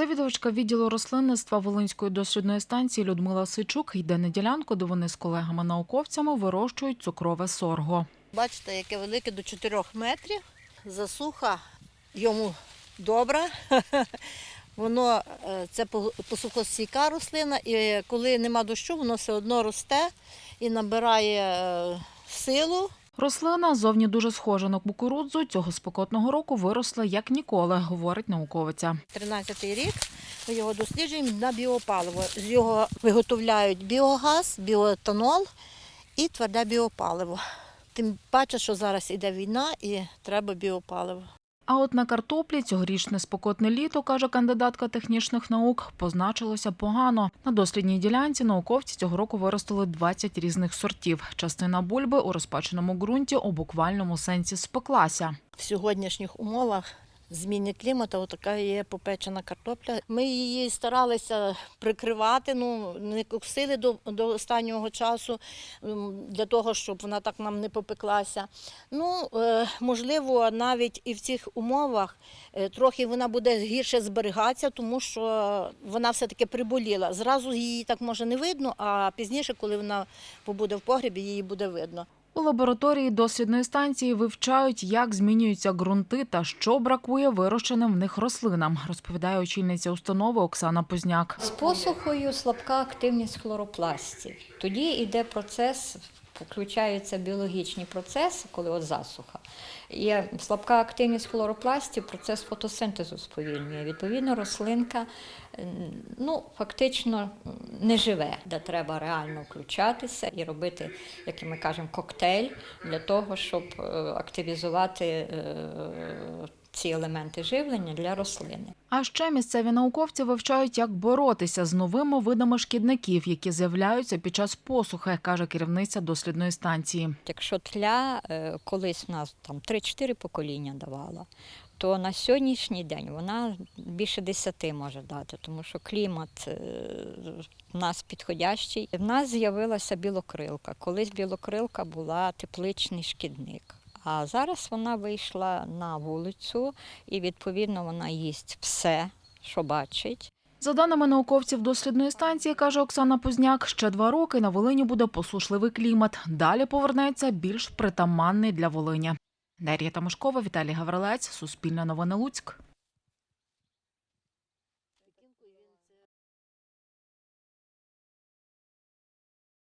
Завідувачка відділу рослинництва Волинської дослідної станції Людмила Сичук йде на ділянку, де вони з колегами-науковцями вирощують цукрове сорго. Бачите, яке велике до 4 метрів. Засуха йому добра. Воно е, це по- посухостійка рослина, і коли нема дощу, воно все одно росте і набирає е, силу. Рослина зовні дуже схожа на кукурудзу. Цього спекотного року виросла як ніколи, говорить науковиця. 13-й рік ми його досліджуємо на біопаливо. З його виготовляють біогаз, біоетанол і тверде біопаливо. Тим паче, що зараз іде війна і треба біопаливо. А от на картоплі цьогорічне спокотне літо, каже кандидатка технічних наук, позначилося погано. На дослідній ділянці науковці цього року виростили 20 різних сортів. Частина бульби у розпаченому ґрунті у буквальному сенсі спеклася. В сьогоднішніх умовах зміни клімату отака є попечена картопля. Ми її старалися прикривати, ну не косили до, до останнього часу для того, щоб вона так нам не попеклася. Ну, е, можливо, навіть і в цих умовах е, трохи вона буде гірше зберігатися, тому що вона все-таки приболіла. Зразу її так може не видно, а пізніше, коли вона побуде в погребі, її буде видно. У лабораторії дослідної станції вивчають, як змінюються ґрунти та що бракує вирощеним в них рослинам, розповідає очільниця установи Оксана Позняк. З посухою слабка активність хлоропластів. Тоді йде процес, включаються біологічні процеси, коли от засуха. Є слабка активність хлоропластів, процес фотосинтезу сповільнює. Відповідно, рослинка ну, фактично не живе, де треба реально включатися і робити, як ми кажемо, коктейль для того, щоб е, активізувати е, ці елементи живлення для рослини. А ще місцеві науковці вивчають, як боротися з новими видами шкідників, які з'являються під час посухи, каже керівниця дослідної станції. Якщо тля е, колись в нас там 3-4 покоління давала, то на сьогоднішній день вона більше 10 може дати, тому що клімат е, в нас підходящий. В нас з'явилася білокрилка. Колись білокрилка була тепличний шкідник. А зараз вона вийшла на вулицю і, відповідно, вона їсть все, що бачить. За даними науковців дослідної станції, каже Оксана Позняк, ще два роки на Волині буде посушливий клімат. Далі повернеться більш притаманний для Волині. Дар'я Тамошкова, Віталій Гаврилець, Суспільне новини Луцьк.